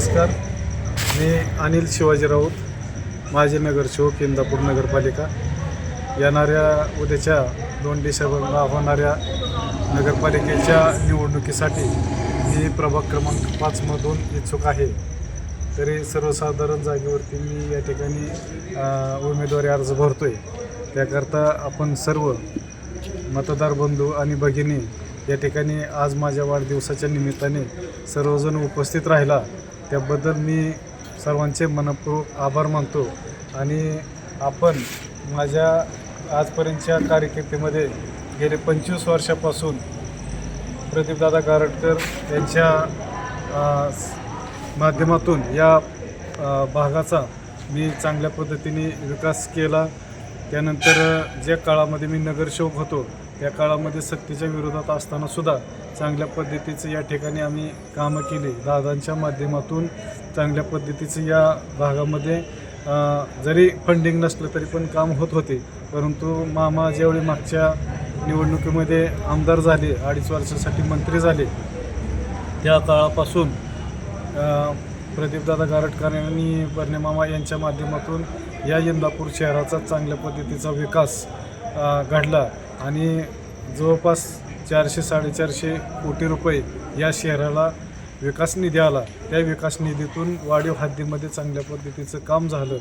नमस्कार. मी अनिल शिवाजी राऊत माजी नगरसेवक इंदापूर नगरपालिका. येणाऱ्या उद्याच्या दोन डिसेंबरला होणाऱ्या नगरपालिकेच्या निवडणुकीसाठी मी प्रभाग क्रमांक पाचमधून इच्छुक आहे. तरी सर्वसाधारण जागेवरती मी या ठिकाणी उमेदवारी अर्ज भरतो आहे त्याकरता आपण सर्व मतदार बंधू आणि भगिनी या ठिकाणी आज माझ्या वाढदिवसाच्या निमित्ताने सर्वजण उपस्थित राहिला. त्याबद्दल मी सर्वांचे मनपूर्वक आभार मानतो आणि आपण माझ्या आजपर्यंतच्या कारकिर्दीमध्ये गेले पंचवीस वर्षापासून प्रदीपदादा गारटकर यांच्या माध्यमातून या भागाचा मी चांगल्या पद्धतीने विकास केला. त्यानंतर ज्या काळामध्ये मी नगरसेवक होतो त्या काळामध्ये सक्तीच्या विरोधात असताना सुद्धा चांगल्या पद्धतीचं या ठिकाणी आम्ही कामं केली. दादांच्या माध्यमातून चांगल्या पद्धतीचं या भागामध्ये जरी फंडिंग नसलं तरी पण काम होत होते. परंतु मामा ज्यावेळी मागच्या निवडणुकीमध्ये आमदार झाले अडीच वर्षासाठी मंत्री झाले त्या काळापासून प्रदीपदादा गारटकर यांनी बर्नेमामा यांच्या माध्यमातून या इंदापूर शहराचा चांगल्या पद्धतीचा विकास घडला. आणि जवळपास चारशे साडेचारशे कोटी रुपये या शहराला विकास निधी आला. त्या विकास निधीतून वाढीव हद्दीमध्ये चांगल्या पद्धतीचं काम झालं.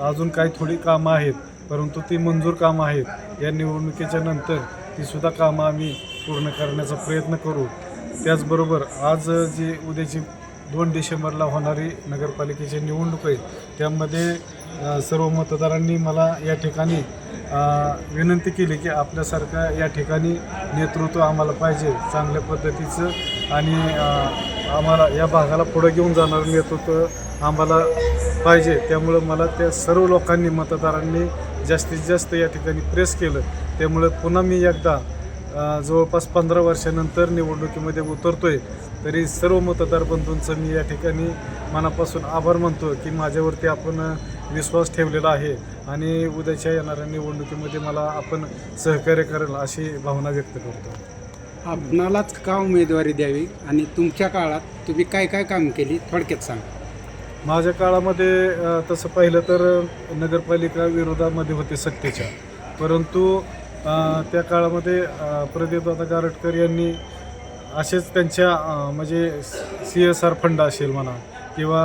अजून काही थोडी कामं आहेत परंतु ती मंजूर कामं आहेत. या निवडणुकीच्या नंतर तीसुद्धा कामं आम्ही पूर्ण करण्याचा प्रयत्न करू. त्याचबरोबर आज जी उद्याची दोन डिसेंबरला होणारी नगरपालिकेची निवडणूक आहे त्यामध्ये सर्व मतदारांनी मला या ठिकाणी विनंती केली की आपल्यासारखं या ठिकाणी नेतृत्व आम्हाला पाहिजे चांगल्या पद्धतीचं आणि आम्हाला या भागाला पुढं घेऊन जाणारं नेतृत्व आम्हाला पाहिजे. त्यामुळं मला त्या सर्व लोकांनी मतदारांनी जास्तीत जास्त या ठिकाणी प्रेस केलं. त्यामुळं पुन्हा मी एकदा जवळपास पंधरा वर्षानंतर निवडणुकीमध्ये उतरतोय. तरी सर्व मतदार बंधूंचं मी या ठिकाणी मनापासून आभार मानतो की माझ्यावरती आपण विश्वास ठेवलेला आहे आणि उद्याच्या येणाऱ्या निवडणुकीमध्ये मला आपण सहकार्य करेल अशी भावना व्यक्त करतो. आपणालाच का उमेदवारी द्यावी आणि तुमच्या काळात तुम्ही काय काय काम केली थोडक्यात सांगा. माझ्या काळामध्ये तसं पाहिलं तर नगरपालिका विरोधामध्ये होते सत्तेच्या. परंतु त्या काळामध्ये अ, प्रदीपदादा गारटकर यांनी असेच त्यांच्या म्हणजे सी एस आर फंड असेल म्हणा किंवा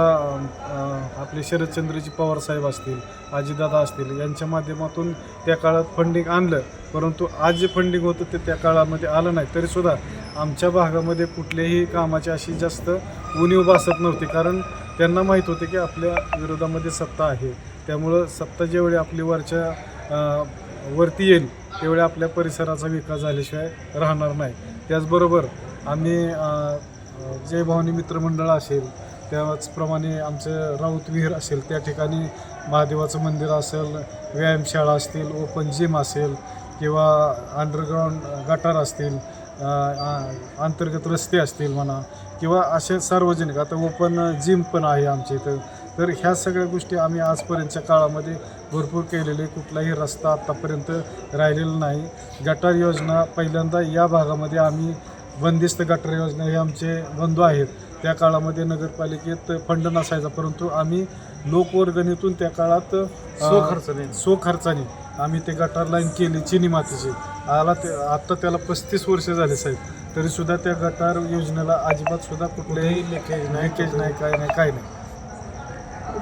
आपले शरदचंद्रजी पवार साहेब असतील अजितदादा असतील यांच्या माध्यमातून त्या काळात फंडिंग आणलं. परंतु आज जे फंडिंग होतं ते त्या काळामध्ये आलं नाही. तरीसुद्धा आमच्या भागामध्ये कुठल्याही कामाची अशी जास्त उणीव भासत नव्हती. कारण त्यांना माहीत होते की आपल्या विरोधामध्ये सत्ता आहे. त्यामुळं सत्ता ज्यावेळी आपली वरच्या वरती येईल त्यावेळी आपल्या परिसराचा विकास झाल्याशिवाय राहणार नाही. त्याचबरोबर आम्ही जय भवानी मित्रमंडळ असेल त्याचप्रमाणे आमचं राऊत विहीर असेल त्या ठिकाणी महादेवाचं मंदिर असेल व्यायामशाळा असतील ओपन जिम असेल किंवा अंडरग्राऊंड गटार असतील अंतर्गत रस्ते असतील म्हणा किंवा असे सार्वजनिक आता ओपन जिम पण आहे आमच्या इथं. तर ह्या सगळ्या गोष्टी आम्ही आजपर्यंतच्या काळामध्ये भरपूर केलेले कुठलाही रस्ता आत्तापर्यंत राहिलेला नाही. गटार योजना पहिल्यांदा या भागामध्ये आम्ही बंदिस्त गटार योजना हे आमचे बंधू आहेत. त्या काळामध्ये नगरपालिकेत फंड नसायचा परंतु आम्ही लोकवर्गणीतून त्या काळात स्वखर्चाने. स्वखर्चाने आम्ही ते गटार लाईन केली चिनी मातीची. आला ते आत्ता त्याला पस्तीस वर्ष झाले साहेब. तरीसुद्धा त्या गटार योजनेला अजिबात सुद्धा कुठलेही लेकेज नाही, लेकेज नाही काय नाही काय नाही.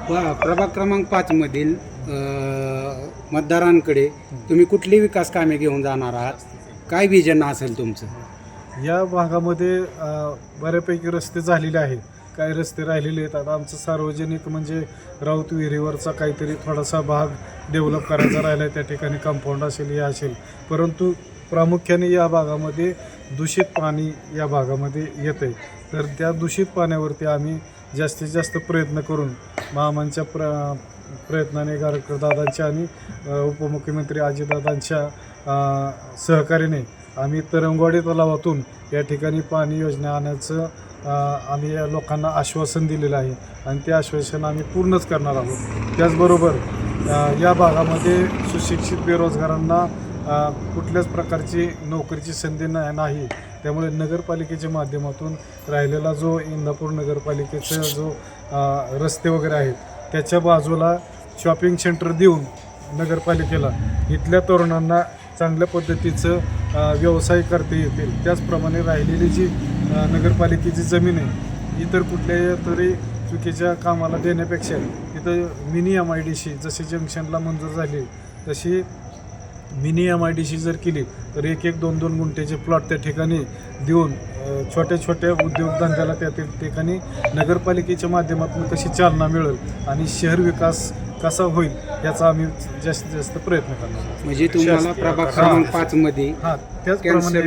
प्रभाग क्रमांक पाचमधील मधील मतदारांकडे तुम्ही कुठली विकास कामे घेऊन जाणार आहात? काय विजन असेल तुमचं? या भागामध्ये बऱ्यापैकी रस्ते झालेले आहेत. काही रस्ते राहिलेले आहेत. आता आमचं सार्वजनिक म्हणजे राऊत विहिरीवरचा काहीतरी थोडासा भाग डेव्हलप करायचा राहिला आहे त्या ठिकाणी कंपाऊंड असेल हे असेल. परंतु प्रामुख्याने या भागामध्ये दूषित पाणी या भागामध्ये येतं आहे तर त्या दूषित पाण्यावरती आम्ही जास्तीत जास्त प्रयत्न करून मामांच्या प्र प्रयत्नाने गारकर आणि उपमुख्यमंत्री अजितदादांच्या सहकार्याने आम्ही तरंगवाडी तलावातून या ठिकाणी पाणी योजना आणण्याचं आम्ही या लोकांना आश्वासन दिलेलं आहे. आणि ते आश्वासन आम्ही पूर्णच करणार आहोत. त्याचबरोबर या भागामध्ये सुशिक्षित बेरोजगारांना कुठल्याच प्रकारची नोकरीची संधी नाही. त्यामुळे नगरपालिकेच्या माध्यमातून राहिलेला जो इंदापूर नगरपालिकेचा जो रस्ते वगैरे आहेत त्याच्या बाजूला शॉपिंग सेंटर देऊन नगरपालिकेला इथल्या तरुणांना चांगल्या पद्धतीचं व्यवसाय करता येतील. त्याचप्रमाणे राहिलेली जी नगरपालिकेची जमीन आहे इतर कुठल्याही तरी चुकीच्या कामाला देण्यापेक्षा इथं mini M I D C जशी जंक्शनला मंजूर झाली तशी mini M I D C जर केली तर एक एक दोन दोन गुंठेचे प्लॉट त्या ठिकाणी देऊन छोट्या छोट्या उद्योगधंद्याला त्या ठिकाणी नगरपालिकेच्या माध्यमातून कशी चालना मिळेल आणि शहर विकास कसा होईल याचा आम्ही जास्तीत जास्त प्रयत्न करणार. म्हणजे तुम्हाला प्रभाग. क्रमांक पाच मध्ये हां त्याचप्रमाणे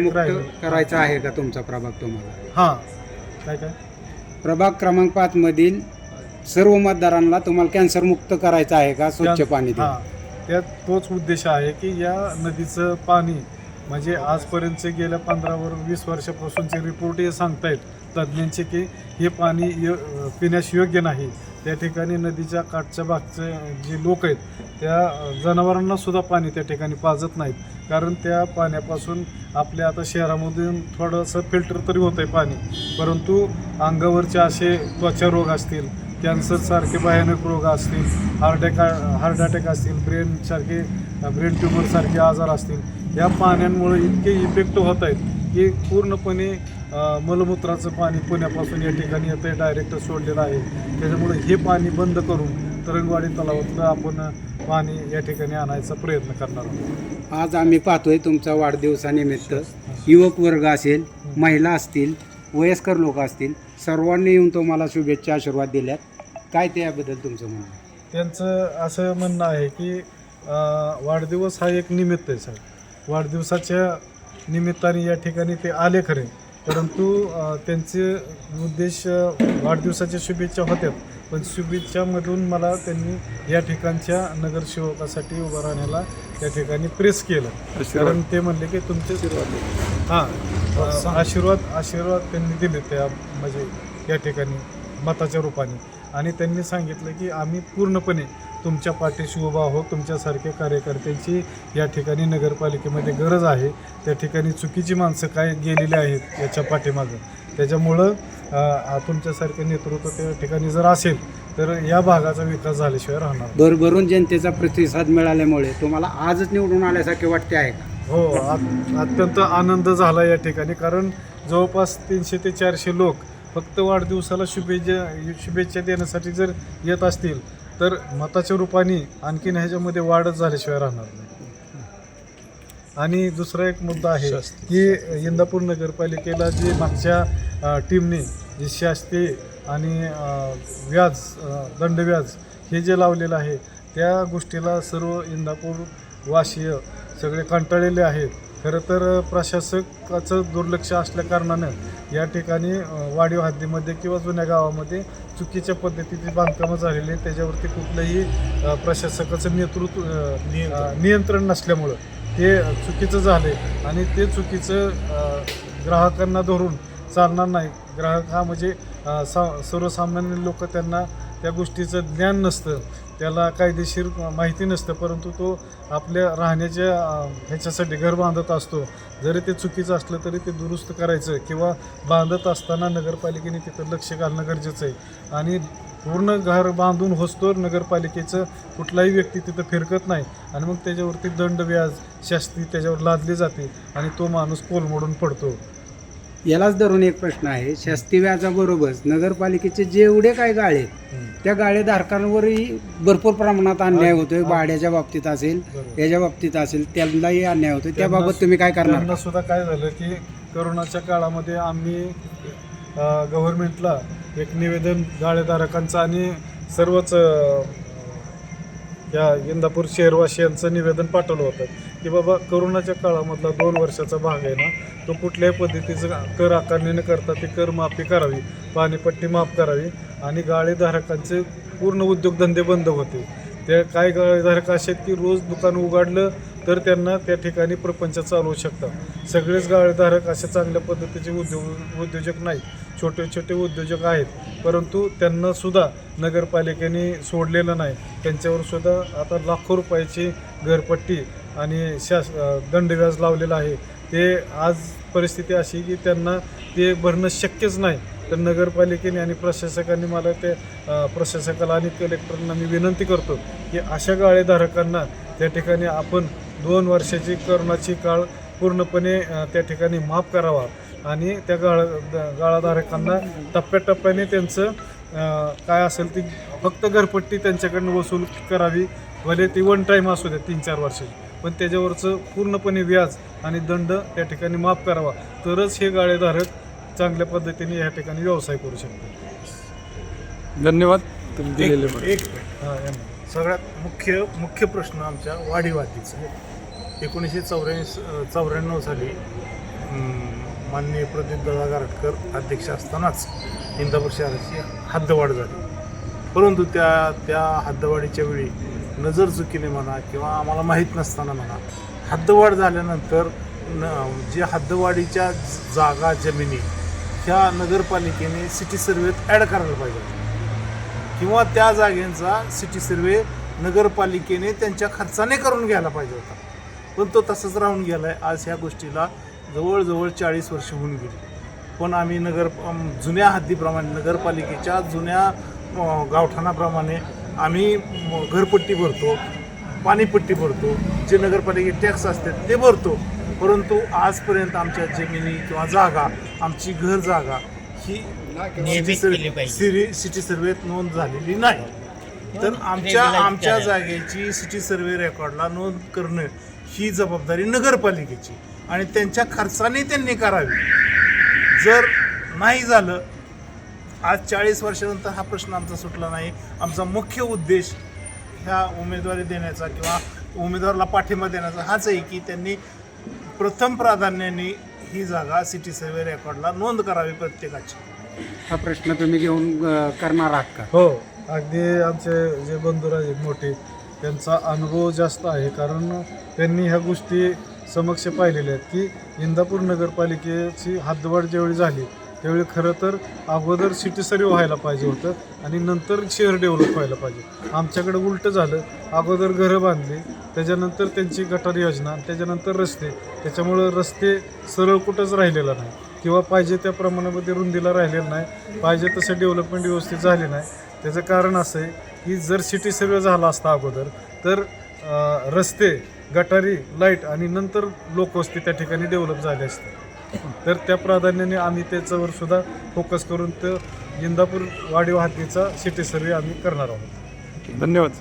करायचा आहे का तुमचा प्रभाग तुम्हाला हां काय काय प्रभाग क्रमांक पाच मधील सर्व मतदारांना तुम्हाला कॅन्सर मुक्त करायचं आहे का स्वच्छ पाणी? हां त्यात तोच उद्देश आहे की या नदीचं पाणी म्हणजे आजपर्यंतचे गेल्या पंधरावर वीस वर्षापासूनचे रिपोर्ट हे सांगतायत तज्ज्ञांचे की हे पाणी य पिण्यास योग्य नाही. त्या ठिकाणी नदीच्या काठच्या भागचे जे लोक आहेत त्या जनावरांनासुद्धा पाणी त्या ठिकाणी पाजत नाहीत. कारण त्या पाण्यापासून आपल्या आता शहरामधून थोडंसं फिल्टर तरी होतं आहे पाणी. परंतु अंगावरचे असे त्वचा रोग असतील कॅन्सरसारखे भयानक रोग असतील हार्ट अटॅक हार्ट अटॅक असतील ब्रेनसारखे ब्रेन ट्युमरसारखे आजार असतील या पाण्यांमुळे इतके इफेक्ट होत आहेत की पूर्णपणे मलमूत्राचं पाणी पुण्यापासून या ठिकाणी येतं आहे डायरेक्ट सोडलेलं आहे. त्याच्यामुळे हे पाणी बंद करून तरंगवाडी तलावातलं आपण पाणी या ठिकाणी आणायचा प्रयत्न करणार आहोत. आज आम्ही पाहतोय तुमचा वाढदिवसानिमित्त युवक वर्ग असेल महिला असतील वयस्कर लोक असतील सर्वांनी येऊन तुम्हाला शुभेच्छा आशीर्वाद दिल्यात. काय त्याबद्दल तुमचं म्हणणं? त्यांचं असं म्हणणं आहे की वाढदिवस हा एक निमित्त आहे सर वाढदिवसाच्या निमित्ताने या ठिकाणी ते आले खरे. परंतु त्यांचे उद्देश वाढदिवसाच्या शुभेच्छा होत्या पण शुभेच्छामधून मला त्यांनी या ठिकाणच्या नगरसेवकासाठी उभं राहण्याला त्या ठिकाणी प्रेस केलं. कारण ते म्हणले की तुमचे हां आशीर्वाद आशीर्वाद त्यांनी दिले त्या म्हणजे या ठिकाणी मताच्या रूपाने. आणि त्यांनी सांगितलं की आम्ही पूर्णपणे तुमच्या पाठीशी उभा आहोत तुमच्यासारख्या कार्यकर्त्यांची या ठिकाणी नगरपालिकेमध्ये गरज आहे. त्या ठिकाणी चुकीची माणसं काय गेलेली आहेत याच्या पाठीमागं. त्याच्यामुळं तुमच्यासारखे नेतृत्व त्या ठिकाणी जर असेल तर या भागाचा विकास झाल्याशिवाय राहणार. भरभरून जनतेचा प्रतिसाद मिळाल्यामुळे तुम्हाला आजच निवडून आल्यासारखे वाटते आहे का? हो अत- अत्यंत आनंद झाला या ठिकाणी कारण जवळपास तीनशे ते चारशे लोक फक्त वाढदिवसाला शुभेच्छा शुभेच्छा देण्यासाठी जर येत असतील तर मताच्या रूपाने आणखीन ह्याच्यामध्ये वाढच झाल्याशिवाय राहणार नाही. आणि दुसरा एक मुद्दा आहे की इंदापूर नगरपालिकेला जी मागच्या टीमने जे शास्ते आणि व्याज दंडव्याज हे जे लावलेलं आहे त्या गोष्टीला सर्व इंदापूर वाशीय सगळे कंटाळलेले आहेत. खरं तर प्रशासकाचं दुर्लक्ष असल्या कारणानं या ठिकाणी वाडीव हद्दीमध्ये किंवा जुन्या गावामध्ये चुकीच्या पद्धतीची बांधकामं झालेली त्याच्यावरती कुठलंही प्रशासकाचं नेतृत्व नियंत्रण नसल्यामुळं ते चुकीचं झाले आणि ते चुकीचं ग्राहकांना धरून चालणार नाही ग्राहक हा म्हणजे सा सर्वसामान्य लोक त्यांना त्या गोष्टीचं ज्ञान नसतं. त्याला कायदेशीर माहिती नसतं परंतु तो आपल्या राहण्याच्या ह्याच्यासाठी घर बांधत असतो. जरी ते चुकीचं असलं तरी ते दुरुस्त करायचं किंवा बांधत असताना नगरपालिकेने तिथं लक्ष घालणं गरजेचं आहे. आणि पूर्ण घर बांधून होस्तोर नगरपालिकेचं कुठलाही व्यक्ती तिथं फिरकत नाही. आणि मग त्याच्यावरती दंड व्याज शास्ती त्याच्यावर लादली जाते आणि तो माणूस कोलमोडून पडतो. यालाच धरून एक प्रश्न आहे. शास्ती व्याजाबरोबरच नगरपालिकेचे जेवढे काय गाळे त्या गाळे धारकांवरही भरपूर प्रमाणात अन्याय होतोय. भाड्याच्या बाबतीत असेल. याच्या बाबतीत असेल त्यांनाही अन्याय होतोय. त्याबाबत तुम्ही काय करणार? त्यांना सुद्धा काय झालं की करोनाच्या काळामध्ये आम्ही गव्हर्नमेंटला एक निवेदन गाळेधारकांचं आणि सर्वच अ, या इंदापूर शहरवासियांचं निवेदन पाठवलं होतं. की बाबा करोनाच्या काळामधला दोन वर्षाचा भाग आहे ना तो कुठल्याही पद्धतीचं कर आकारणी न करता ती कर माफी करावी पाणीपट्टी माफ करावी आणि गाळेधारकांचे पूर्ण उद्योगधंदे बंद होते. त्या काही गाळेधारक असे आहेत की रोज दुकान उघडलं तर त्यांना त्या ठिकाणी प्रपंच चालवू शकतात. सगळेच गाळेधारक असे चांगल्या पद्धतीचे उद्योग उद्योजक नाहीत. छोटे छोटे उद्योजक आहेत. परंतु त्यांना सुद्धा नगरपालिकेने सोडलेलं नाही. त्यांच्यावर सुद्धा आता लाखो रुपयाची घरपट्टी आणि शास दंडव्याज लावलेलं आहे. ते आज परिस्थिती अशी की त्यांना ते भरणं शक्यच नाही. तर नगरपालिकेने आणि प्रशासकांनी मला ते प्रशासकाला आणि कलेक्टरांना मी विनंती करतो की अशा गाळेधारकांना त्या ठिकाणी आपण दोन वर्षाची करोनाची काळ पूर्णपणे त्या ठिकाणी माफ करावा आणि त्या गाळ द- गाळाधारकांना टप्प्याटप्प्याने त्यांचं काय असेल ती फक्त घरपट्टी त्यांच्याकडनं वसूल करावी. भले ती वन टाईम असू द्या तीन चार वर्षाची. पण त्याच्यावरचं पूर्णपणे व्याज आणि दंड त्या ठिकाणी माफ करावा. तरच हे गाळेधारक चांगल्या पद्धतीने या ठिकाणी व्यवसाय करू शकतात धन्यवाद. तुम्ही दिलेले. एक हां सगळ्यात मुख्य मुख्य प्रश्न आमच्या वाडीवादीचा एकोणीसशे चौऱ्याऐंशी चौऱ्याण्णव साली माननीय प्रदीपदादा गारटकर अध्यक्ष असतानाच इंदापूर शहराची हद्दवाढ झाली. परंतु त्या त्या हद्दवाढीच्या वेळी नजर चुकीने म्हणा किंवा आम्हाला माहीत नसताना म्हणा हद्दवाढ झाल्यानंतर न जे हद्दवाढीच्या जागा जमिनी ह्या नगरपालिकेने सिटी सर्वेत ॲड करायला पाहिजे. किंवा त्या जागेंचा सिटी सर्वे नगरपालिकेने त्यांच्या खर्चाने करून घ्यायला पाहिजे होता. पण तो तसंच राहून गेला आहे आज ह्या गोष्टीला जवळजवळ चाळीस वर्ष होऊन गेली. पण आम्ही नगर जुन्या हद्दीप्रमाणे नगरपालिकेच्या जुन्या गावठाणाप्रमाणे आम्ही घरपट्टी भरतो पाणीपट्टी भरतो जे नगरपालिके टॅक्स असतात ते भरतो. परंतु आजपर्यंत आमच्या जमिनी किंवा जागा आमची घर जागा ही सिटी सर्वे सिरी- सिटी सर्वेत नोंद झालेली नाही. तर आमच्या आमच्या जागेची सिटी सर्वे रेकॉर्डला नोंद करणं ही जबाबदारी नगरपालिकेची. आणि त्यांच्या खर्चाने त्यांनी करावी. जर नाही झालं आज चाळीस वर्षानंतर हा प्रश्न आमचा सुटला नाही. आमचा मुख्य उद्देश ह्या उमेदवारी देण्याचा किंवा उमेदवाराला पाठिंबा देण्याचा हाच आहे की त्यांनी प्रथम प्राधान्याने ही जागा सिटी सर्वे रेकॉर्डला नोंद करावी प्रत्येकाची. हा प्रश्न तुम्ही घेऊन करणार आहात का? हो अगदी आमचे जे बंधुराज आहेत मोठे त्यांचा अनुभव जास्त आहे. कारण त्यांनी ह्या गोष्टी समक्ष पाहिलेल्या आहेत की इंदापूर नगरपालिकेची हद्दवाढ ज्यावेळी झाली त्यावेळी खरं तर अगोदर सिटी सर्वे व्हायला पाहिजे होतं आणि नंतर शहर डेव्हलप व्हायला पाहिजे. आमच्याकडे उलटं झालं. अगोदर घरं बांधली त्याच्यानंतर त्यांची गटार योजना त्याच्यानंतर रस्ते. त्याच्यामुळं रस्ते सरळ कुठंच राहिलेला नाही. किंवा पाहिजे त्या प्रमाणामध्ये रुंदीला राहिलेलं नाही. पाहिजे तसं डेव्हलपमेंट व्यवस्थित झाली नाही. त्याचं कारण असं आहे की जर सिटी सर्वे झाला असता अगोदर तर रस्ते गटारी लाइट आणि नंतर लोकवस्ती त्या ठिकाणी डेव्हलप झाले असते. तर त्या प्राधान्याने आम्ही त्याच्यावर सुद्धा फोकस करून तर इंदापूर वाडी वाहतुकीचा सिटी सर्वे आम्ही करणार आहोत. धन्यवाद